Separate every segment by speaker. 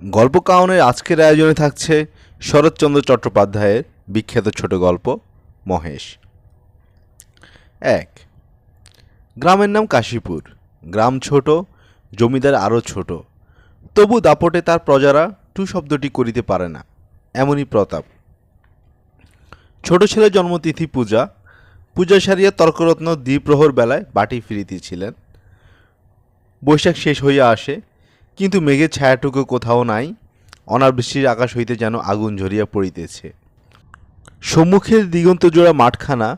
Speaker 1: গল্প কাউনের আজকের আয়োজনে থাকছে শরৎচন্দ্র চট্টোপাধ্যায়ের বিখ্যাত ছোট গল্প, মহেশ। এক, গ্রামের নাম কাশীপুর। গ্রাম ছোট, জমিদার আরও ছোট। তবু দাপটে তার প্রজারা টু শব্দটি করিতে পারে না, এমনই প্রতাপ। ছোট ছেলে জন্মতিথি পূজা। পূজা সারিয়া তর্করত্ন দ্বিপ্রহর বেলায় বাটি ফিরিতেছিলেন। বৈশাখ শেষ হইয়া আসে। কিন্তু মেঘের ছায়াটুকু কোথাও নাই, অনাবৃষ্টির আকাশ হইতে যেন আগুন ঝরিয়া পড়িতেছে। সম্মুখের দিগন্ত জোড়া মাঠখানা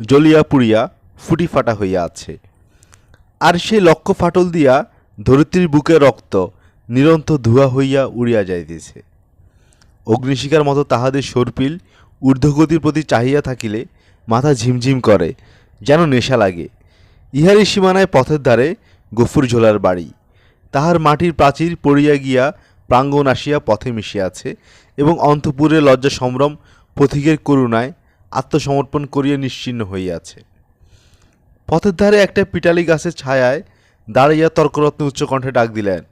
Speaker 1: জ্বলিয়া পুড়িয়া ফুটি ফাটা হইয়া আছে। আর সেই লক্ষ্য ফাটল দিয়া ধরিত্রীর বুকে রক্ত নিরন্ত ধুয়া হইয়া উড়িয়া যাইতেছে। অগ্নিশিখার মতো তাহাদের সর্পিল ঊর্ধ্বগতির প্রতি চাহিয়া থাকিলে মাথা ঝিমঝিম করে, যেন নেশা লাগে। ইহারই সীমানায় পথের ধারে গফুর ঝোলার বাড়ি। তাহার মাটির প্রাচীর পড়িয়া গিয়া প্রাঙ্গণ আসিয়া পথে মিশিয়াছে এবং অন্তপুরে লজ্জা সম্ভ্রম পথিকের করুণায় আত্মসমর্পণ করিয়া নিশ্চিন্ন হইয়াছে। পথের ধারে একটা পিটালি গাছের ছায়ায় দাঁড়াইয়া তর্করত্ন উচ্চকণ্ঠে ডাক দিলেন,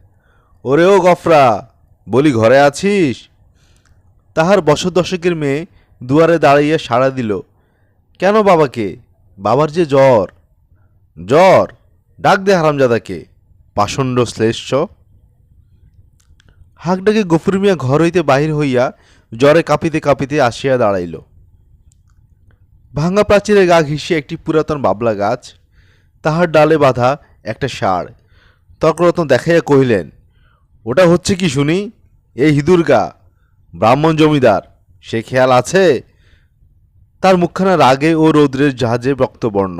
Speaker 1: ওরে ও গফরা, বলি ঘরে আছিস? তাহার বছর দশকের মেয়ে দুয়ারে দাঁড়াইয়া সাড়া দিল, কেন বাবাকে? বাবার যে জ্বর। জ্বর? ডাক দে হারামজাদাকে। পাষণ্ড শ্লেষ্ঠ হাক ডাকে গফুর মিয়া ঘর হইতে বাহির হইয়া জ্বরে কাঁপিতে কাঁপিতে আসিয়া দাঁড়াইল। ভাঙা প্রাচীরে গা ঘিসিয়া একটি পুরাতন বাবলা গাছ, তাহার ডালে বাঁধা একটা ষাঁড়। তর্করত্ন দেখাইয়া কহিলেন, ওটা হচ্ছে কি শুনি? এই হিঁদুর গা। ব্রাহ্মণ জমিদার, সে খেয়াল আছে? তার মুখখানা রাগে ও রৌদ্রের জাহাজে রক্তবর্ণ।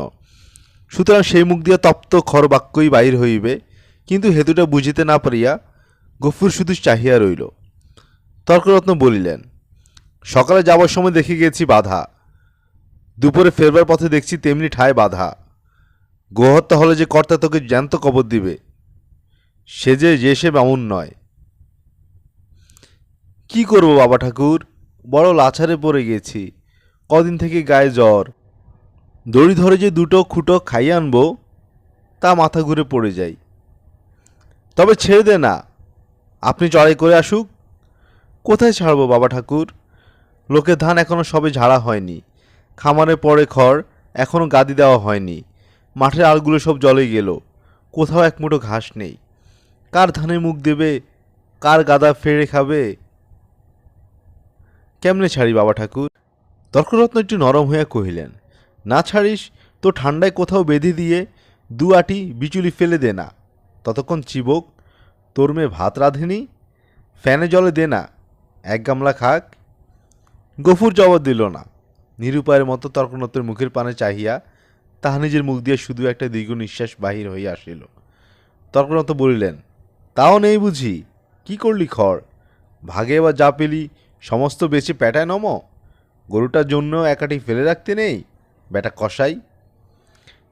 Speaker 1: সুতরাং সেই মুখ দিয়া তপ্ত খরবাক্যই বাহির হইবে। কিন্তু হেতুটা বুঝিতে না পারিয়া গফুর শুধু চাহিয়া রইল। তর্করত্ন বলিলেন, সকালে যাবার সময় দেখে গেছি বাধা। দুপুরে ফেরবার পথে দেখছি তেমনি ঠায় বাধা। গোহত্যা হলে যে কর্তা তোকে জ্যান্ত কবর দিবে, সে যে যে সে বামুন নয়। কি করব বাবা ঠাকুর? বড় লাছারে পড়ে গেছি। কদিন থেকে গায়ে জ্বর। দড়ি ধরে যে দুটো খুঁটো খাইয়ে আনব, তা মাথা ঘুরে পড়ে যাই। তবে ছেড়ে দে না। আপনি চড়াই করে আসুক। কোথায় ছাড়বো বাবা ঠাকুর? লোকের ধান এখনও সবে ঝাড়া হয়নি। খামারে পড়ে খড় এখনও গাদি দেওয়া হয়নি। মাঠের আলগুলো সব জলে গেল। কোথাও এক মুঠো ঘাস নেই। কার ধানে মুখ দেবে? কার গাদা ফেড়ে খাবে? কেমনে ছাড়ি বাবা ঠাকুর? তর্করত্ন একটু নরম হইয়া কহিলেন, না ছাড়িস, তো ঠান্ডায় কোথাও বেঁধে দিয়ে দু আটি বিচুলি ফেলে দে না। ততক্ষণ চিবক, তোর মেয়ে ভাত রাঁধেনি? ফ্যানে জলে দে না, এক গামলা খাক। গফুর জবাব দিল না। নিরুপায়ের মতো তর্কনত্বের মুখের পানে চাহিয়া তাহা নিজের মুখ দিয়ে শুধু একটা দীর্ঘ নিঃশ্বাস বাহির হইয়া আসিল। তর্কনত বলিলেন, তাও নেই বুঝি, কি করলি খড়? ভাগে বা যা পেলি, সমস্ত বেচে প্যাটায় নম? গরুটার জন্য একাটি ফেলে রাখতে নেই? বেটা কষাই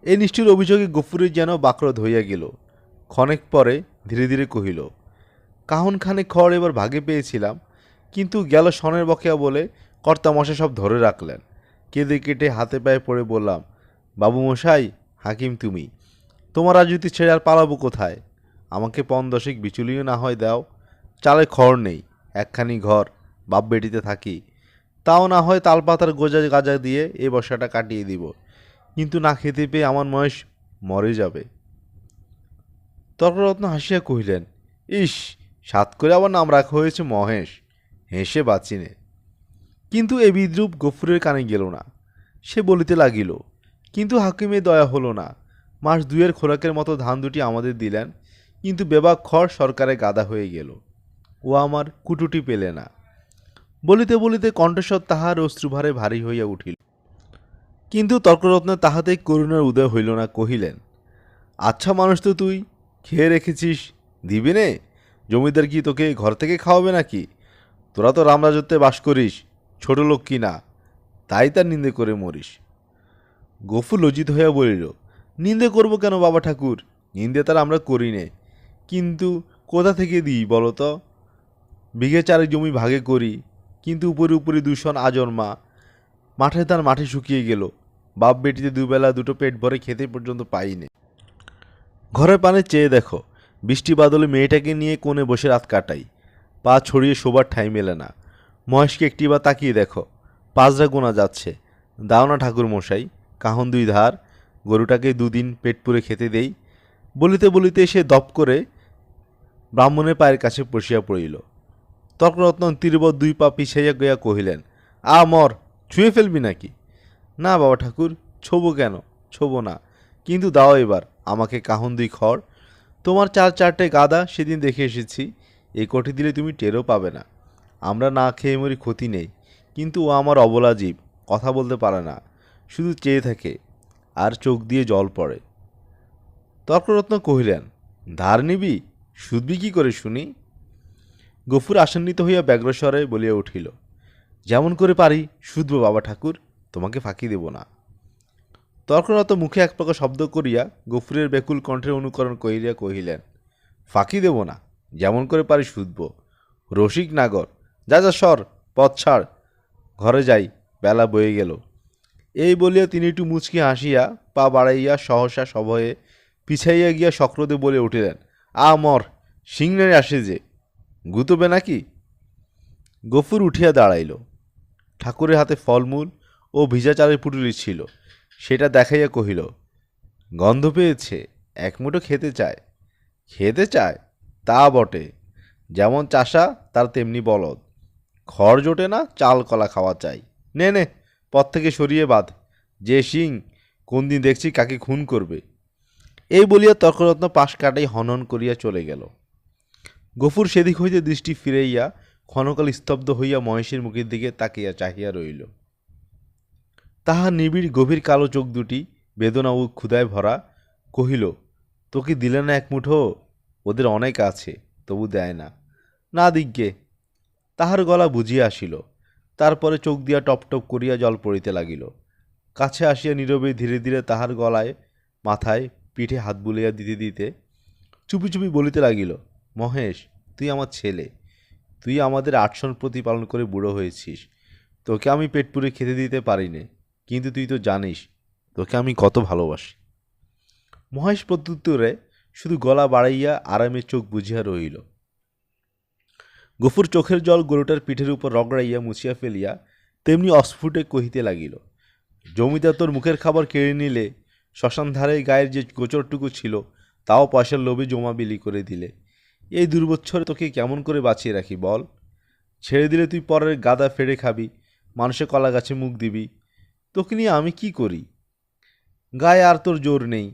Speaker 1: এই নিষ্ঠুর অভিযোগে গফুরের যেন বাকরত হইয়া গেল। ক্ষণেক পরে ধীরে ধীরে কহিল কাহন খানে খড় এবার ভাগে পেয়েছিলাম, কিন্তু গেল সনের বকেয়া বলে কর্তামশাই সব ধরে রাখলেন। কেঁদে কেটে হাতে পায়ে পড়ে বললাম বাবু মশাই হাকিম তুমি, তোমার রাজনীতি ছেড়ে আর পালাবো কোথায়? আমাকে পন দশেক বিচুলিও না হয় দাও, চালে খড় নেই, একখানি ঘর, বাপ বেটিতে থাকি। তাও না হয় তালপাতার গোজা গাজা দিয়ে এই বর্ষাটা কাটিয়ে দিব, কিন্তু না খেতে পেয়ে আমার মহেশ মরে যাবে। তর্করত্ন হাসিয়া কহিলেন, ইস, সাত করে আবার নাম রাখা হয়েছে মহেশ, হেসে বাঁচিনে কিন্তু এ বিদ্রুপ গফুরের কানে গেল না। সে বলিতে লাগিল, কিন্তু হাকিমে দয়া হলো না। মাস দুয়ের খোরাকের মতো ধান দুটি আমাদের দিলেন, কিন্তু বেবাক খড় সরকারে গাদা হয়ে গেল। ও আমার কুটুটি পেলে না। বলিতে বলিতে কণ্ঠস্বর তাহার অশ্রুভারে ভারী হইয়া উঠিল। কিন্তু তর্করত্নে তাহাতেই করুণার উদয় হইল না, কহিলেন আচ্ছা মানুষ তো তুই খেয়ে রেখেছিস? দিবি নে। জমিদার কি তোকে ঘর থেকে খাওয়াবে নাকি? তোরা তো রামরাজত্বে বাস করিস, ছোট লোক কি না? তাই তার নিন্দে করে মরিস। গফু লজ্জিত হইয়া বলিল, নিন্দে করব কেন বাবা ঠাকুর? নিন্দে তার আমরা করি নে। কিন্তু কোথা থেকে দিই বলো তো? বিঘে চারে জমি ভাগে করি, কিন্তু উপরে উপরে দূষণ আজন্মা। মাঠে তার মাঠে শুকিয়ে গেল। বাপ বেটিতে দুবেলা দুটো পেট ভরে খেতে পর্যন্ত পাইনি ঘরের পানে চেয়ে দেখো, বৃষ্টি বাদলে মেয়েটাকে নিয়ে কোণে বসে রাত কাটাই। পা ছড়িয়ে শোবার ঠাঁই মেলে না। মহেশকে একটিবার তাকিয়ে দেখো, পাঁচরা গোনা যাচ্ছে। দাও না ঠাকুর মশাই কাহন দুই ধার, গরুটাকে দুদিন পেট পুরে খেতে দেই। বলিতে বলিতে সে দপ করে ব্রাহ্মণের পায়ের কাছে বসিয়া পড়িল। তর্করত্ন তীরবৎ দুই পা পিছাইয়া গিয়া কহিলেন, আ মর, ছুঁয়ে ফেলবি নাকি? না বাবা ঠাকুর, ছোবো কেন? ছোবো না। কিন্তু দাও এবার, আমাকে কাহন দুই খড়। তোমার চার চারটে গাদা সেদিন দেখে এসেছি এই কটি দিলে তুমি টেরও পাবে না। আমরা না খেয়ে মরি ক্ষতি নেই, কিন্তু ও আমার অবলা জীব, কথা বলতে পারে না, শুধু চেয়ে থাকে, আর চোখ দিয়ে জল পড়ে। তর্করত্ন কহিলেন, ধার নিবি? শুধবি কি করে শুনি? গফুর আসন্নিত হইয়া ব্যগ্রস্বরে বলিয়া উঠিল, যেমন করে পারি, শুধবো বাবা ঠাকুর, তোমাকে ফাঁকি দেব না। তর্করত মুখে এক প্রকার শব্দ করিয়া গফুরের বেকুল কণ্ঠের অনুকরণ করিয়া কহিলেন, ফাঁকি দেব না, যেমন করে পারি শুধব। রসিক নাগর, যা যা সর পথ ছাড়, ঘরে যাই, বেলা বয়ে গেল এই বলিয়া তিনি একটু মুচকি হাসিয়া, পা বাড়াইয়া সহসা সভয়ে পিছাইয়া গিয়া সক্রদে বলে উঠিলেন, আ মর, সিংনারে আসে যে, গুতবে নাকি গফুর উঠিয়া দাঁড়াইল। ঠাকুরের হাতে ফলমূল ও ভিজা চালের পুটুলি ছিল। সেটা দেখাইয়া কহিল, গন্ধ পেয়েছে, এক মুঠো খেতে চায়। খেতে চায়? তা বটে। যেমন চাষা, তার তেমনি বলদ। খড় জোটে না, চাল, কলা খাওয়া চাই। নে নে, পথ থেকে সরিয়ে বাঁধ। যে সিং কোন দিন দেখছি কাকে খুন করবে। এই বলিয়া তর্করত্ন পাশ কাটাই হনন করিয়া চলে গেল। গফুর সেদিক হইতে দৃষ্টি ফিরাইয়া ক্ষণকাল স্তব্ধ হইয়া মহেশের মুখের দিকে তাকিয়া চাহিয়া রইল। তাহার নিবিড় গভীর কালো চোখ দুটি বেদনা ও ক্ষুদায় ভরা কহিল, তোকে দিলে না এক মুঠো? ওদের অনেক আছে, তবু দেয় না। না, দিগ্গে। তাহার গলা বুঝিয়া আসিল। তারপরে চোখ দিয়া টপ টপ করিয়া জল পড়িতে লাগিল। কাছে আসিয়া নীরবে ধীরে ধীরে তাহার গলায়, মাথায় পিঠে হাত বুলিয়া দিতে দিতে চুপি চুপি বলিতে লাগিল, মহেশ, তুই আমার ছেলে। তুই আমাদের আটশন প্রতিপালন করে বুড়ো হয়েছিস। তোকে আমি পেট পুরে খেতে দিতে পারি নে কিন্তু তুই তো জানিস, তোকে আমি কত ভালোবাসি। মহেশ প্রত্যুত্তরে শুধু গলা বাড়াইয়া আরামে চোখ বুঝিয়া রহিল। গফুর চোখের জল গরুটার পিঠের উপর রগড়াইয়া মুছিয়া ফেলিয়া তেমনি অস্ফুটে কহিতে লাগিল, জমিদার, তোর মুখের খাবার কেড়ে নিলে শ্মশান ধারে গায়ের যে গোচরটুকু ছিল, তাও পয়সার লোভে জমা বিলি করে দিলে। এই দুর্বৎসরে তোকে কেমন করে বাঁচিয়ে রাখি বল? ছেড়ে দিলে তুই পরের গাদা ফেড়ে খাবি, মানুষের কলা গাছে মুখ দিবি তোকে নিয়ে আমি কি করি? গায়ে আর তোর জোর নেই।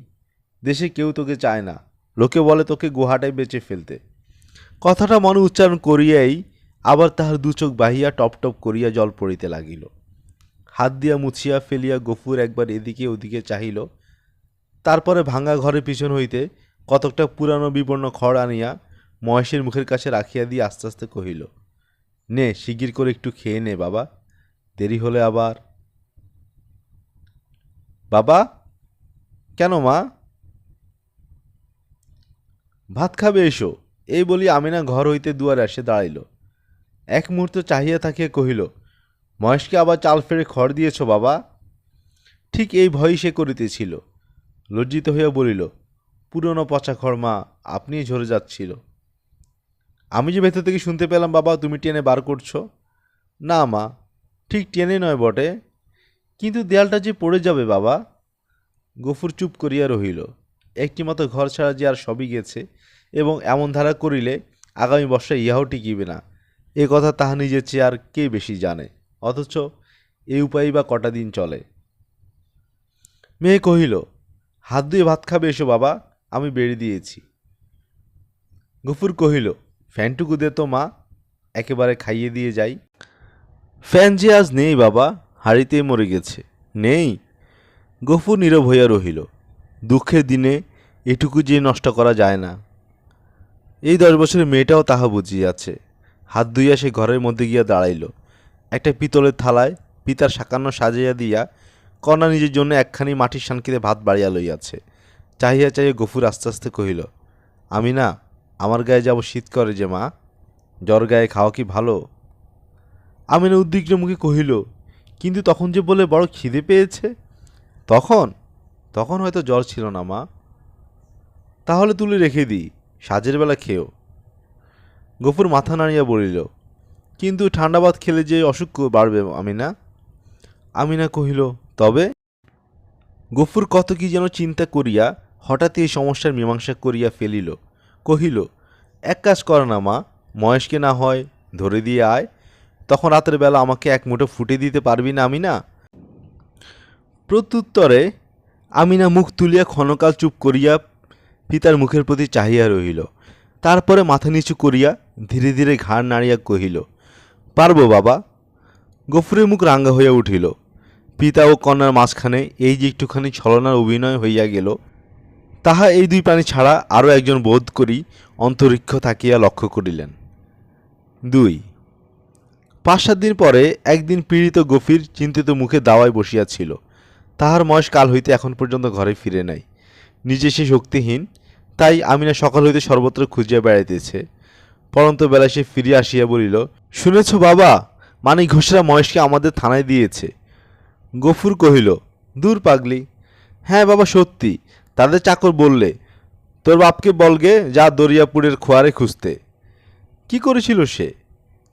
Speaker 1: দেশে কেউ তোকে চায় না। লোকে বলে তোকে গুহাটায় বেঁচে ফেলতে। কথাটা মনে উচ্চারণ করিয়াই আবার তাহার দু চোখ বাহিয়া টপ টপ করিয়া জল পড়িতে লাগিল। হাত দিয়া মুছিয়া ফেলিয়া গফুর একবার এদিকে ওদিকে চাহিল। তারপরে ভাঙা ঘরের পিছন হইতে কতকটা পুরানো বিপন্ন খড় আনিয়া মহেশের মুখের কাছে রাখিয়া দিয়ে আস্তে আস্তে কহিল, নে, শিগগির করে একটু খেয়ে নে বাবা। দেরি হলে আবার বাবা, কেন মা? ভাত খাবে এসো। এই বলি আমিনা ঘর হইতে দুয়ারে এসে দাঁড়াইল। এক মুহূর্ত চাহিয়া থাকিয়া কহিল, মহেশকে আবার চাল ফেরে খড় দিয়েছ বাবা? ঠিক এই ভয়ই সে করিতেছিল। লজ্জিত হইয়া বলিল, পুরনো পচা খড় মা, আপনিই ঝরে যাচ্ছিল। আমি যে ভেতর থেকে শুনতে পেলাম বাবা, তুমি টেনে বার করছ। না মা, ঠিক টেনে নয় বটে। কিন্তু দেয়ালটা যে পড়ে যাবে বাবা, গফুর চুপ করিয়া রহিল। একটি মতো ঘর ছাড়া যে আর সবই গেছে, এবং এমন ধারা করিলে আগামী বর্ষায় ইহাও টিকিবে না। এ কথা তাহা নিজের চেয়ে আর কে বেশি জানে? অথচ এই উপায়ই বা কটা দিন চলে? মেয়ে কহিল, হাত ধুয়ে ভাত খাবে এসো বাবা, আমি বেড়ে দিয়েছি। গফুর কহিল, ফ্যানটুকু দে তো মা, একেবারে খাইয়ে দিয়ে যাই। ফ্যান যে আজ নেই বাবা হাড়িতেই মরে গেছে। নেই। গফুর নীরব হইয়া রহিল। দুঃখের দিনে এটুকু যে নষ্ট করা যায় না। এই দশ বছরের মেয়েটাও তাহা বুঝিয়াছে। হাত ধুইয়া সে ঘরের মধ্যে গিয়া দাঁড়াইল। একটা পিতলের থালায় পিতার সাকান্ন সাজাইয়া দিয়া কন্যা নিজের জন্য একখানি মাটির শানকিতে ভাত বাড়িয়া লইয়াছে। চাহিয়া চাহিয়া গফুর আস্তে আস্তে কহিল, আমি না, আমার গায়ে যাব শীত করে যে মা। জ্বর গায়ে খাওয়া কি ভালো? আমি না উদ্বিগ্ন মুখে কহিল কিন্তু তখন যে বলে বড় খিদে পেয়েছে? তখন তখন হয়তো জ্বর ছিল না, মা। তাহলে তুলে রেখে দিই, সাজের বেলা খেও গফুর মাথা নাড়িয়া বলিল, কিন্তু ঠান্ডা ভাত খেলে যে অসুখ বাড়বে আমিনা? আমিনা কহিল, তবে? গফুর কত কি যেন চিন্তা করিয়া হঠাৎই এই সমস্যার মীমাংসা করিয়া ফেলিল। কহিল, এক কাজ কর না, মা, মহেশকে না হয় ধরে দিয়ে আয় তখন রাতের বেলা আমাকে এক মুঠো ফুটে দিতে পারবি না, আমিনা? প্রত্যুত্তরে আমিনা মুখ তুলিয়া ক্ষণকাল চুপ করিয়া পিতার মুখের প্রতি চাহিয়া রহিল। তারপরে মাথা নিচু করিয়া ধীরে ধীরে ঘাড় নাড়িয়া কহিল, পারব বাবা। গফুরের মুখ রাঙ্গা হইয়া উঠিল। পিতা ও কন্যার মাঝখানে এই যে একটুখানি ছলনার অভিনয় হইয়া গেল, তাহা এই দুই প্রাণী ছাড়া আরও একজন বোধ করি অন্তরিক্ষ থাকিয়া লক্ষ্য করিলেন। দুই পাঁচ সাত দিন পরে একদিন পীড়িত গফির চিন্তিত মুখে দাওয়ায় বসিয়াছিল। তাহার ময়স কাল হইতে এখন পর্যন্ত ঘরে ফিরে নাই। নিজে সে শক্তিহীন, তাই আমিনা সকাল হইতে সর্বত্র খুঁজিয়া বেড়াইতেছে। পরন্ত বেলায় সে ফিরিয়া আসিয়া বলিল, শুনেছ বাবা, মানিক ঘোষরা মহেশকে আমাদের থানায় দিয়েছে। গফুর কহিল, দূর পাগলি। হ্যাঁ বাবা, সত্যি। তাদের চাকর বললে, তোর বাপকে বলগে যা দরিয়াপুরের খোয়ারে খুঁজতে। কি করেছিল সে?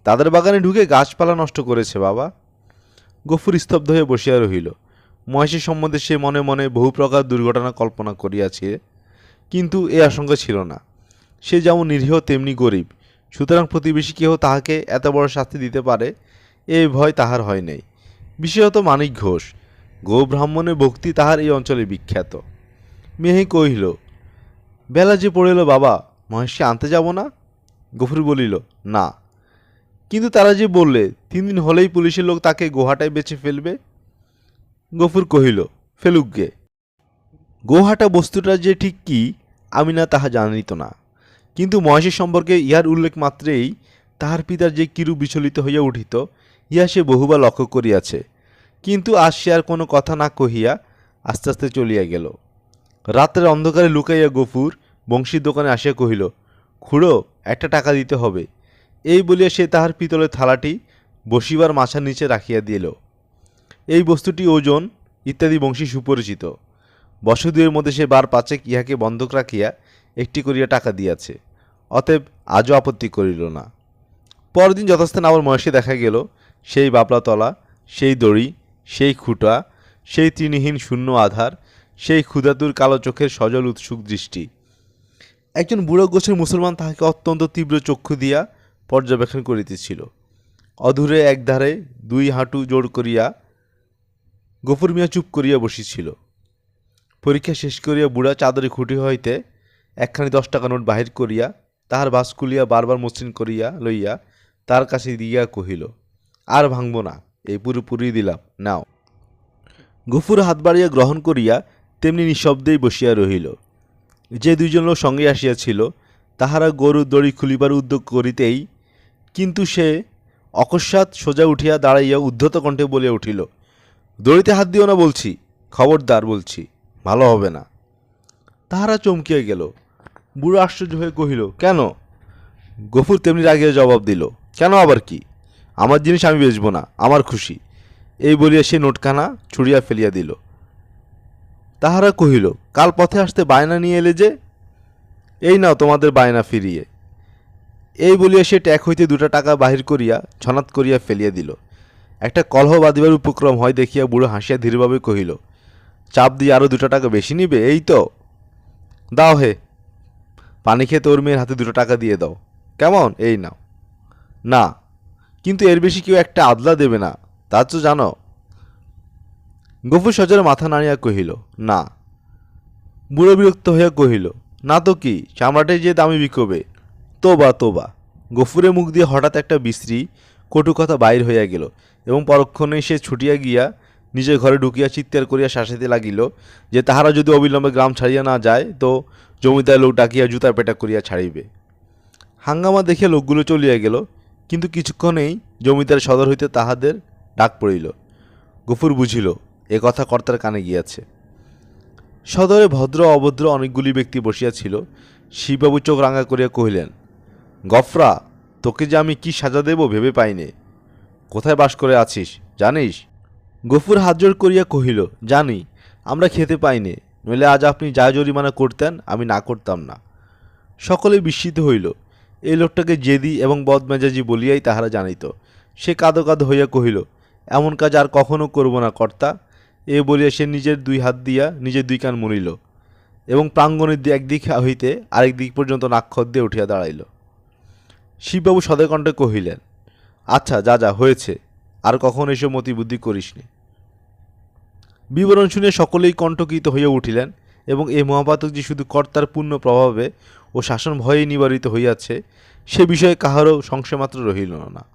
Speaker 1: তাদের বাগানে ঢুকে গাছপালা নষ্ট করেছে বাবা। গফুর স্তব্ধ হয়ে বসিয়া রহিল। মহেশের সম্বন্ধে সে মনে মনে বহু প্রকার দুর্ঘটনা কল্পনা করিয়াছে, কিন্তু এ আশঙ্কা ছিল না। সে যেমন নিরীহ, তেমনি গরিব। সুতরাং প্রতিবেশী কেহ তাহাকে এত বড় শাস্তি দিতে পারে এই ভয় তাহার হয় নাই। বিশেষত মানিক ঘোষ। গো ব্রাহ্মণের ভক্তি তাহার এই অঞ্চলে বিখ্যাত। মেহে কহিল, বেলা যে পড়িল বাবা, মহেশকে আনতে যাব না? গফুর বলিল, না। কিন্তু তারা যে বললে, তিন দিন হলেই পুলিশের লোক তাকে গোহাটায় বেছে ফেলবে? গফুর কহিল ফেলুক গে গোহাটা বস্তুটা যে ঠিক কি, আমি না তাহা জানিত না। কিন্তু মহেশের সম্পর্কে ইহার উল্লেখ মাত্রেই তাহার পিতার যে কিরু বিচলিত হইয়া উঠিত, ইহা সে বহুবার লক্ষ্য করিয়াছে। কিন্তু আজ সে আর কোনো কথা না কহিয়া আস্তে আস্তে চলিয়া গেল। রাতের অন্ধকারে লুকাইয়া গফুর বংশীর দোকানে আসিয়া কহিল, খুড়ো, একটা টাকা দিতে হবে। এই বলিয়া সে তাহার পিতলের থালাটি বসিবার মাছার নিচে রাখিয়া দিল। এই বস্তুটি ওজন, ইত্যাদি বংশী সুপরিচিত। বসুদুয়ের মধ্যে সে বার পাচেক ইহাকে বন্ধক রাখিয়া একটি করিয়া টাকা দিয়াছে। অতএব আজও আপত্তি করিল না। পরদিন যথাস্থান আবার মহেশে দেখা গেল। সেই বাপলাতলা, সেই দড়ি, সেই খুঁটা, সেই তৃণহীন শূন্য আধার, সেই ক্ষুধাতুর কালো চোখের সজল উৎসুক দৃষ্টি। একজন বুড়ো গোছের মুসলমান তাহাকে অত্যন্ত তীব্র চক্ষু দিয়া পর্যবেক্ষণ করিতেছিল। অধুরে একধারে দুই হাঁটু জোড় করিয়া গফুর মিয়া চুপ করিয়া বসিছিল। পরীক্ষা শেষ করিয়া বুড়া চাদরে খুঁটি হইতে একখানি দশ টাকা নোট বাহির করিয়া তাহার বাস খুলিয়া বারবার মসৃণ করিয়া লইয়া তার কাছে দিয়া কহিল, আর ভাঙব না, এই পুরোপুরি দিলাম, নাও। গফুর হাত বাড়িয়া গ্রহণ করিয়া তেমনি নিঃশব্দেই বসিয়া রহিল। যে দুইজন লোক সঙ্গে আসিয়াছিল, তাহারা গরুর দড়ি খুলিবার উদ্যোগ করিতেই কিন্তু সে অকস্মাৎ সোজা উঠিয়া দাঁড়াইয়া উদ্ধত কণ্ঠে বলিয়া উঠিল, দড়িতে হাত দিও না বলছি, খবরদার বলছি, ভালো হবে না। তাহারা চমকিয়া গেল। বুড়ো আশ্চর্য হয়ে কহিল, কেন? গফুর তেমনি রাগিয়া জবাব দিল, কেন আবার কি? আমার জিনিস আমি বেচবো না, আমার খুশি। এই বলিয়া সে নোটখানা ছুড়িয়া ফেলিয়া দিল। তাহারা কহিল, কাল পথে আসতে বায়না নিয়ে এলে যে? এই নাও তোমাদের বায়না ফিরিয়ে। এই বলিয়া সে ট্যাক হইতে দুটা টাকা বাহির করিয়া ছনাত করিয়া ফেলিয়া দিল। একটা কলহ বাঁধিবার উপক্রম হয় দেখিয়া বুড়ো হাসিয়া ধীরভাবে কহিল, চাপ দিয়ে আরও দুটো টাকা বেশি নিবে, এই তো? দাও হে, পানি খেয়ে তোর মেয়ের হাতে দুটো টাকা দিয়ে দাও। কেমন? এই নাও। না, কিন্তু এর বেশি কেউ একটা আদলা দেবে না, তা তো জানো? গফুর সজরে মাথা নাড়িয়া কহিল, না। বুড়ো বিরক্ত হইয়া কহিল, না তো কি? চামড়াটাই যে দামি বিকবে। তোবা তোবা। গফুরে মুখ দিয়ে হঠাৎ একটা বিশ্রী, কটু কথা বাইর হইয়া গেল এবং পরক্ষণেই সে ছুটিয়া গিয়া নিজের ঘরে ঢুকিয়া চিৎকার করিয়া শাসাইতে লাগিল যে তাহারা যদি অবিলম্বে গ্রাম ছাড়িয়া না যায়, তো জমিদার লোক ডাকিয়া জুতা পেটা করিয়া ছাড়িবে। হাঙ্গামা দেখিয়া লোকগুলো চলিয়া গেল, কিন্তু কিছুক্ষণেই জমিদার সদর হইতে তাহাদের ডাক পড়িল। গফুর বুঝিল, এ কথা কর্তার কানে গিয়াছে। সদরে ভদ্র অভদ্র অনেকগুলি ব্যক্তি বসিয়াছিল শিববাবু চোখ রাঙা করিয়া কহিলেন গফরা, তোকে যে আমি কি সাজা দেব ভেবে পাইনে। কোথায় বাস করে আছিস, জানিস? গফুর হাত করিয়া কহিল, জানি, আমরা খেতে পাইনে, নইলে আজ আপনি যা জরিমানা করতেন, আমি না করতাম না। সকলে বিস্মিত হইল। এই লোকটাকে জেদি এবং বদমেজাজি বলিয়াই তাহারা জানিত। সে কাঁদো কাঁদো হইয়া কহিল, এমন কাজ আর কখনো করব না কর্তা। এ বলিয়া সে নিজের দুই হাত দিয়া নিজের দুই কান মুড়িল এবং প্রাঙ্গণের একদিক হইতে আরেক দিক পর্যন্ত নাক্ষর দিয়ে উঠিয়া দাঁড়াইল। শিববাবু সদয়কণ্ঠে কহিলেন আচ্ছা যা যা, হয়েছে। আর কখন এসব মতিবুদ্ধি করিসনি? বিবরণ শুনে সকলেই কণ্ঠকৃত হইয়া উঠিলেন এবং এই মহাপাতক যে শুধু কর্তার পূর্ণ প্রভাবে ও শাসন ভয়ে নিবারিত হইয়াছে, সে বিষয়ে কাহারও সংশয়মাত্র রহিল না।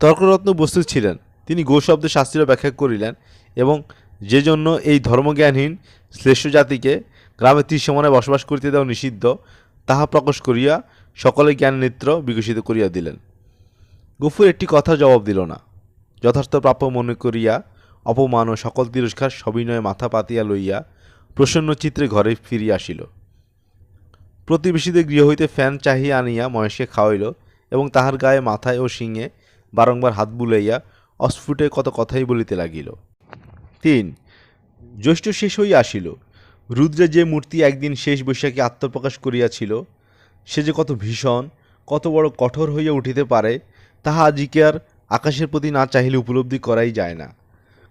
Speaker 1: তর্করত্ন বস্তু ছিলেন। তিনি গো শব্দে শাস্ত্রীয় ব্যাখ্যা করিলেন এবং যে জন্য এই ধর্মজ্ঞানহীন শ্রেষ্ঠ জাতিকে গ্রামে ত্রিসমানে বসবাস করিতে দেওয়া নিষিদ্ধ, তাহা প্রকাশ করিয়া সকলে জ্ঞান নেত্র বিকশিত করিয়া দিলেন। গফুর একটি কথা জবাব দিল না। যথার্থ প্রাপ্য মনে করিয়া অপমান ও সকল তিরস্কার সবিনয়ে মাথা পাতিয়া লইয়া প্রসন্ন চিত্রে ঘরে ফিরিয়া আসিল। প্রতিবেশীদের গৃহ হইতে ফ্যান চাহিয়া আনিয়া মহেশকে খাওয়াইল এবং তাহার গায়ে মাথায় ও শিঙে বারংবার হাত বুলাইয়া অস্ফুটে কত কথাই বলিতে লাগিল। তিন, জ্যৈষ্ঠ শেষ হইয়া আসিল। রুদ্রে যে মূর্তি একদিন শেষ বৈশাখে আত্মপ্রকাশ করিয়াছিল সে যে কত ভীষণ, কত বড় কঠোর হইয়া উঠিতে পারে, তাহা আজিকে আর আকাশের প্রতি না চাহিলে উপলব্ধি করাই যায় না।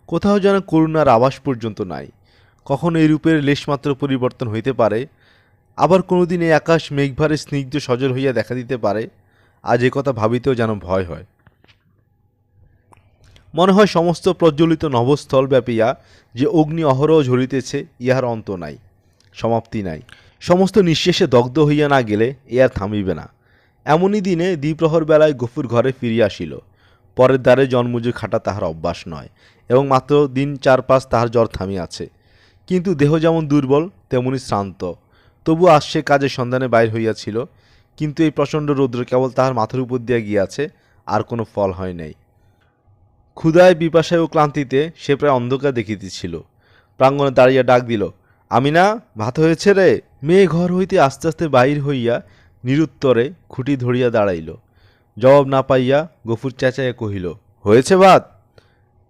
Speaker 1: কোথাও যেন করুণার আভাস পর্যন্ত নাই। কখনো এই রূপের লেশমাত্র পরিবর্তন হইতে পারে, আবার কোনোদিন এই আকাশ মেঘভারে স্নিগ্ধ সজল হইয়া দেখা দিতে পারে, আজ কথা ভাবিতেও যেন ভয় হয়। মনে হয় সমস্ত প্রজ্বলিত নবস্থল ব্যাপিয়া যে অগ্নি অহরহ ঝরিতেছে, ইহার অন্ত নাই, সমাপ্তি নাই। সমস্ত নিঃশেষে দগ্ধ হইয়া না গেলে এ আর থামিবে না। এমনই দিনে দ্বিপ্রহর বেলায় গফুর ঘরে ফিরিয়া আসিল। পরের দ্বারে জন্মজুর খাটা তাহার অভ্যাস নয় এবং মাত্র দিন চার পাঁচ তাহার জ্বর থামিয়াছে। কিন্তু দেহ যেমন দুর্বল, তেমনি শ্রান্ত। তবু আজ সে কাজের সন্ধানে বাইর হইয়াছিল। কিন্তু এই প্রচণ্ড রৌদ্র কেবল তাহার মাথার উপর দিয়া গিয়াছে, আর কোনো ফল হয় নাই। ক্ষুধায় বিপাশায় ও ক্লান্তিতে সে প্রায় অন্ধকার দেখিতেছিল। প্রাঙ্গণে দাঁড়িয়ে ডাক দিল আমি না ভাত হয়েছে রে? মেয়ে ঘর হইতে আস্তে আস্তে বাহির হইয়া নিরুত্তরে খুঁটি ধরিয়া দাঁড়াইল। জবাব না পাইয়া গফুর চেঁচাইয়া কহিল, হয়েছে ভাত?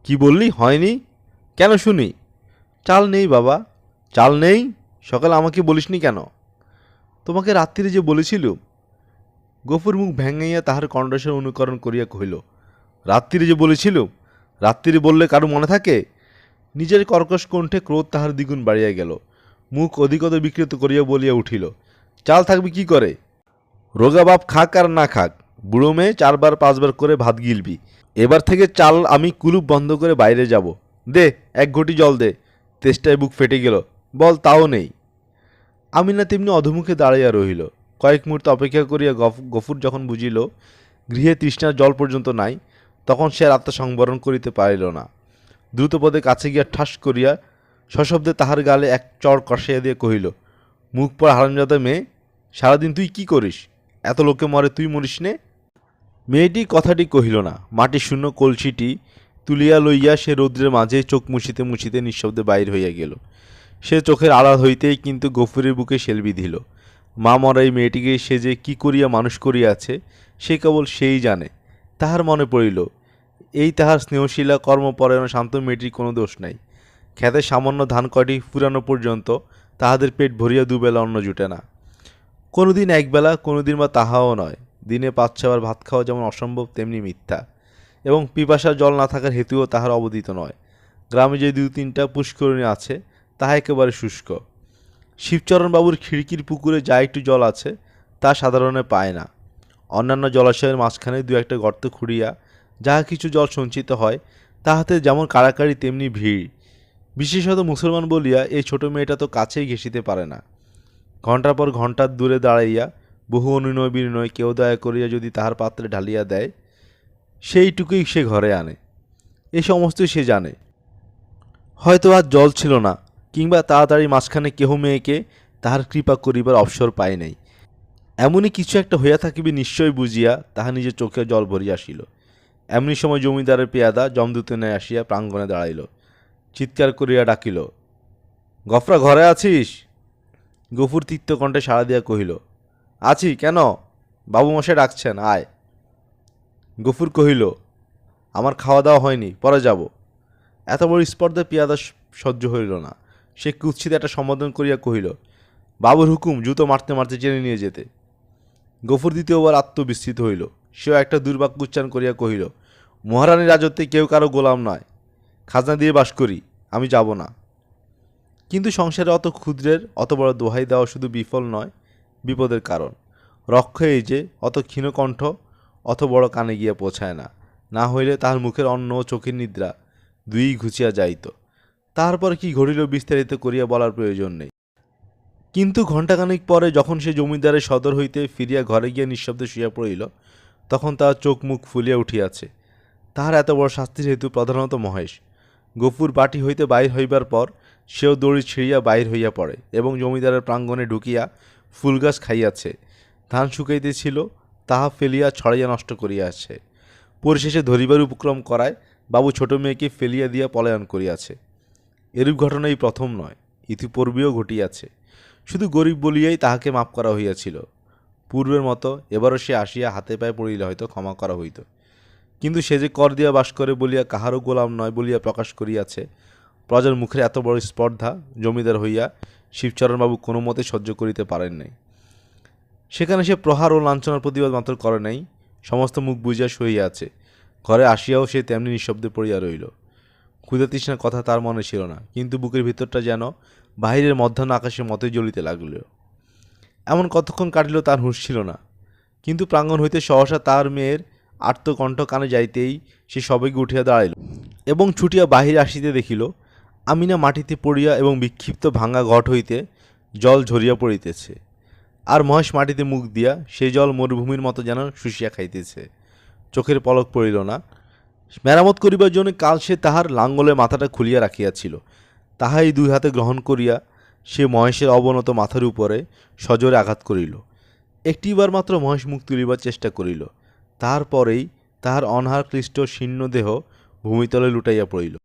Speaker 1: কি বললি? হয়নি? কেন শুনি? চাল নেই বাবা। চাল নেই? সকালে আমাকে বলিসনি কেন? তোমাকে রাত্রিরে যে বলেছিলুম। গফুর মুখ ভেঙাইয়া তাহার কণ্ঠস্বর অনুকরণ করিয়া কহিল, রাত্রিরে যে বলেছিলুম? রাত্রিরে বললে কারও মনে থাকে? নিজের কর্কশ কণ্ঠে ক্রোধ তাহার দ্বিগুণ বাড়িয়া গেল। মুখ অধিকত বিকৃত করিয়া বলিয়া উঠিল, চাল থাকবি কি করে? রোগা বাপ খাক আর না খাক, বুড়ো মেয়ে চারবার পাঁচবার করে ভাত গিলবি। এবার থেকে চাল আমি কুলুপ বন্ধ করে বাইরে যাব। দে, এক ঘটি জল দে তেষ্টায় বুক ফেটে গেল, বল, তাও নেই আমি না তেমনি অধমুখে দাঁড়াইয়া রহিল। কয়েক মুহূর্ত অপেক্ষা করিয়া গফ- গফুর যখন বুঝিল গৃহে তৃষ্ণার জল পর্যন্ত নাই, তখন সে আর আত্মসংবরণ করিতে পারিল না। দ্রুতপদে কাছে গিয়া ঠাস করিয়া সশব্দে তাহার গালে এক চড় কষাইয়া দিয়ে কহিল, মুখ পর হারামজাদা মেয়ে, সারাদিন তুই কি করিস? এত লোকে মরে তুই মরিস নে? মেয়েটি কথাটি কহিল না, মাটি শূন্য কলসিটি তুলিয়া লইয়া সে রৌদ্রের মাঝে চোখ মুছিতে মুছিতে নিঃশব্দে বাইর হইয়া গেল। সে চোখের আড়াল হইতেই কিন্তু গফুরের বুকে শেল বিধিল। মা মরা এই মেয়েটিকে সে যে কি করিয়া মানুষ করিয়াছে সে কেবল সেই জানে। তাহার মনে পড়িল এই তাহার স্নেহশীলা কর্মপরায়ণ শান্ত মেয়েটির কোনো দোষ নাই। খেতে সামান্য ধান কয়টি ফুরানো পর্যন্ত তাহাদের পেট ভরিয়া দুবেলা অন্ন জুটে না। কোনো দিন একবেলা কোনো দিন বা তাহাও নয়। দিনে পাঁচ ছবার ভাত খাওয়া যেমন অসম্ভব, তেমনি মিথ্যা। এবং পিপাসার জল না থাকার হেতুও তাহার অবদিত নয়। গ্রামে যে দু, তিনটা পুষ্করণী আছে, তাহা একেবারে শুষ্ক। শিবচরণবাবুর খিড়কির পুকুরে যা একটু জল আছে, তা সাধারণে পায় না। অন্যান্য জলাশয়ের মাঝখানে দু একটা গর্ত খুঁড়িয়া যাহা কিছু জল সঞ্চিত হয়, তাহাতে যেমন কাড়াকাড়ি তেমনি ভিড়। বিশেষত মুসলমান বলিয়া, এই ছোট মেয়েটা তো কাছেই ঘেঁষিতে পারে না। ঘণ্টার পর ঘণ্টার দূরে দাঁড়াইয়া, বহু অনুনয় বিনয় কেউ দয়া করিয়া যদি তাহার পাত্রে ঢালিয়া দেয়, সেইটুকুই সে ঘরে আনে। এ সমস্তই সে জানে। হয়তো আর জল ছিল না, কিংবা তাড়াতাড়ি মাঝখানে কেহ মেয়েকে তাহার কৃপা করিবার অবসর পায় নাই। এমনই কিছু একটা হইয়া থাকিবে নিশ্চয় বুঝিয়া তাহা নিজের চোখে জল ভরিয়া আসিল। এমনি সময় জমিদারের পেয়াদা জমদূতে ন্যায় আসিয়া প্রাঙ্গণে দাঁড়াইল। চিৎকার করিয়া ডাকিল, গফরা, ঘরে আছিস? গফুর তিক্ত কণ্ঠে সাড়া দিয়া কহিল, আছি, কেন? বাবু মশাই ডাকছেন, আয়। গফুর কহিল, আমার খাওয়া দাওয়া হয়নি, পরে যাব। এত বড় স্পর্ধা পিয়াদা সহ্য হইল না। সে কুৎসিত একটা সম্বোধন করিয়া কহিল, বাবুর হুকুম, জুতো মারতে মারতে চেনে নিয়ে যেতে। গফুর দ্বিতীয়বার আত্মবিস্মৃত হইল সেও একটা দুর্বাক্য উচ্চারণ করিয়া কহিল মহারানীর রাজত্বে কেউ কারও গোলাম নয়। খাজনা দিয়ে বাস করি, আমি যাব না। কিন্তু সংসারে অত ক্ষুদ্রের, অত বড় দোহাই দেওয়া শুধু বিফল নয়, বিপদের কারণ। রক্ষ এই যে, অত ক্ষীণকণ্ঠ অত বড় কানে গিয়া পৌঁছায় না। না হইলে তাহার মুখের অন্ন ও চোখের নিদ্রা দুই ঘুচিয়া যাইত। তারপর কি ঘটিল বিস্তারিত করিয়া বলার প্রয়োজন নেই। কিন্তু ঘণ্টাখানিক পরে যখন সে জমিদারের সদর হইতে ফিরিয়া ঘরে গিয়া নিঃশব্দে শুইয়া পড়িল তখন তাহার চোখ মুখ ফুলিয়া উঠিয়াছে। তাহার এত বড় শাস্তির হেতু প্রধানত মহেশ। গফুর বাটি হইতে বাহির হইবার পর সেও দড়ি ছিঁড়িয়া বাহির হইয়া পড়ে এবং জমিদারের প্রাঙ্গণে ঢুকিয়া ফুলগাছ খাইয়াছে। ধান শুকাইতেছিল তাহা ফেলিয়া ছড়াইয়া নষ্ট করিয়াছে। পরিশেষে ধরিবার উপক্রম করায় বাবু ছোট মেয়েকে ফেলিয়া দিয়া পলায়ন করিয়াছে। এরূপ ঘটনা এই প্রথম নয়, ইতিপূর্বেও ঘটিয়াছে। শুধু গরিব বলিয়াই তাহাকে মাফ করা হইয়াছিল। পূর্বের মতো এবারও সে আসিয়া হাতে পায়ে পড়িলে হয়তো ক্ষমা করা হইত। কিন্তু সে যে কর দিয়া বাস করে বলিয়া কাহারও গোলাম নয় বলিয়া প্রকাশ করিয়াছে, প্রজার মুখের এত বড় স্পর্ধা জমিদার হইয়া শিবচরণবাবু কোনো মতে সহ্য করিতে পারেন নাই। সেখানে সে প্রহার ও লাঞ্ছনার প্রতিবাদ মাত্র করে নাই, সমস্ত মুখ বুঝিয়া শুইয়া আছে। ঘরে আসিয়াও সে তেমনি নিঃশব্দে পড়িয়া রইল। ক্ষুদা তৃষ্ণার কথা তার মনে ছিল না, কিন্তু বুকের ভিতরটা যেন বাহিরের মধ্যাহ্ন আকাশের মতোই জ্বলিতে লাগল। এমন কতক্ষণ কাটিল তার হুঁশ ছিল না। কিন্তু প্রাঙ্গণ হইতে সহসা তার মেয়ের আর্তকণ্ঠ কানে যাইতেই সে সবেগে উঠিয়া দাঁড়াইল এবং ছুটিয়া বাহিরে আসিতে দেখিল, আমিনা মাটিতে পড়িয়া এবং বিক্ষিপ্ত ভাঙা ঘট হইতে জল ঝরিয়া পড়িতেছে। আর মহেশ মাটিতে মুখ দিয়া সেই জল মরুভূমির মতো যেন শুষিয়া খাইতেছে। চোখের পলক পড়িল না। মেরামত করিবার জন্য কাল সে তাহার লাঙ্গলে মাথাটা খুলিয়া রাখিয়াছিল। তাহাই দুই হাতে গ্রহণ করিয়া সে মহেশের অবনত মাথার উপরে সজোরে আঘাত করিল। একটিবার মাত্র মহেশ মুখ তুলিবার চেষ্টা করিল। তারপরেই তাহার অনহার ক্লিষ্ট শীর্ণ দেহ ভূমিতলে লুটাইয়া পড়িল।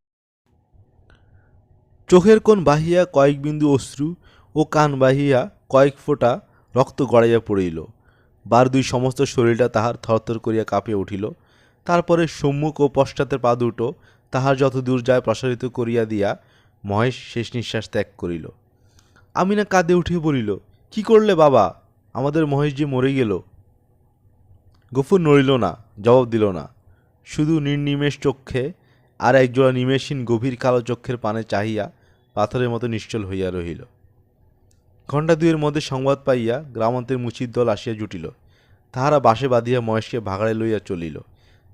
Speaker 1: চোখের কোণ বাহিয়া কয়েক বিন্দু অশ্রু ও কান বাহিয়া কয়েক ফোঁটা রক্ত গড়াইয়া পড়িল। বার দুই সমস্ত শরীরটা তাহার থরথর করিয়া কাঁপিয়া উঠিল। তারপরে সম্মুখ ও পশ্চাতের পা দুটো তাহার যত দূর যায় প্রসারিত করিয়া দিয়া মহেশ শেষ নিঃশ্বাস ত্যাগ করিল। আমিনা কাঁদে উঠিয়া বলিল, কি করলে বাবা? আমাদের মহেশ যে মরে গেল। গফুর নড়িল না, জবাব দিল না। শুধু নির্নিমেষ চক্ষে আর একজোড়া নিমেষহীন গভীর কালো চক্ষের পানে চাহিয়া পাথরের মতো নিশ্চল হইয়া রহিল। ঘণ্টা দুয়ের মধ্যে সংবাদ পাইয়া গ্রামান্তের মুচির দল আসিয়া জুটিল। তাহারা বাসে বাঁধিয়া মহেশকে ভাগাড়ে লইয়া চলিল।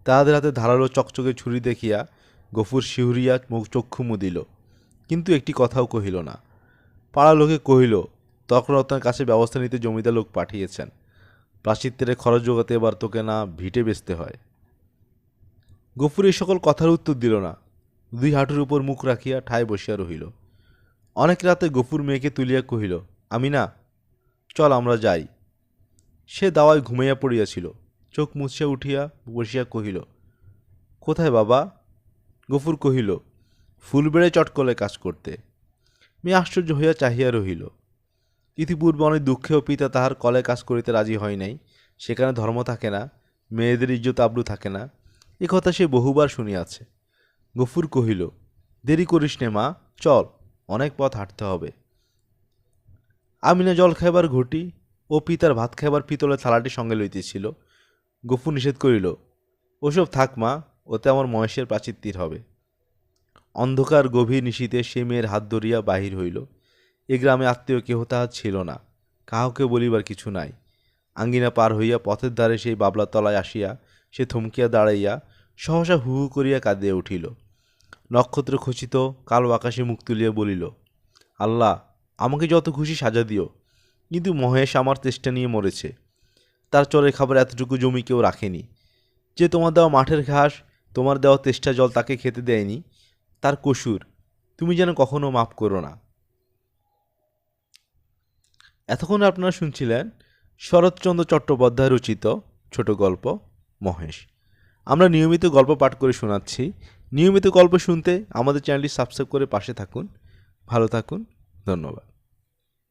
Speaker 1: তাহাদের হাতে ধারালো চকচকে ছুরি দেখিয়া গফুর শিহুরিয়া মুখ চক্ষু মুদিল। কিন্তু একটি কথাও কহিল না। পাড়া লোকে কহিল তখন তখরত্নের কাছে ব্যবস্থা নিতে জমিদার লোক পাঠিয়েছেন। প্রাচিত্যের খরচ জোগাতে এবার তোকে না ভিটে বেচতে হয়। গফুর এই সকল কথার উত্তর দিল না। দুই হাঁটুর উপর মুখ রাখিয়া ঠায় বসিয়া রহিল। অনেক রাতে গফুর মেয়েকে তুলিয়া কহিল আমি না চল আমরা যাই। সে দাওয়ায় ঘুমাইয়া পড়িয়াছিল। চোখ মুছিয়া উঠিয়া বসিয়া কহিল, কোথায় বাবা? গফুর কহিল ফুল বেড়ে চটকলে কাজ করতে। মেয়ে আশ্চর্য হইয়া চাহিয়া রহিল। ইতিপূর্বে অনেক দুঃখেও পিতা তাহার কলে কাজ করিতে রাজি হয় নাই। সেখানে ধর্ম থাকে না, মেয়েদের ইজ্জত আবরু থাকে না। এ কথা সে বহুবার শুনিয়াছে। গফুর কহিল, দেরি করিস নে মা, চল, অনেক পথ হাঁটতে হবে। আমিনা জল খাইবার ঘটি ও পিতার ভাত খাইবার পিতলের থালাটি সঙ্গে লইতেছিল। গফুর নিষেধ করিল, ওসব থাক মা, ওতে আমার মহেশের প্রাচিত্যির হবে। অন্ধকার গভীর নিশীতে সে মেয়ের হাত ধরিয়া বাহির হইল। এ গ্রামে আত্মীয় কেহ তাহার ছিল না কাহাকে বলিবার কিছু নাই। আঙ্গিনা পার হইয়া পথের ধারে সেই বাবলা তলায় আসিয়া সে থমকিয়া দাঁড়াইয়া সহসা হু হু করিয়া কাঁদিয়া উঠিল। নক্ষত্র খচিত কালো আকাশে মুখ তুলিয়া বলিল, আল্লাহ, আমাকে যত খুশি সাজা দিও, কিন্তু মহেশ আমার চেষ্টা নিয়ে মরেছে। তার চরের খাবার এতটুকু জমি কেউ রাখেনি। যে তোমার দেওয়া মাঠের ঘাস, তোমার দেওয়া তেষ্টা জল তাকে খেতে দেয়নি তার কসুর, তুমি যেন কখনো মাফ করো না। এতক্ষণ আপনারা শুনছিলেন শরৎচন্দ্র চট্টোপাধ্যায় রচিত ছোট গল্প মহেশ। আমরা নিয়মিত গল্প পাঠ করে শোনাচ্ছি। নিয়মিত গল্প শুনতে আমাদের চ্যানেলটি সাবস্ক্রাইব করে পাশে থাকুন। ভালো থাকুন। ধন্যবাদ।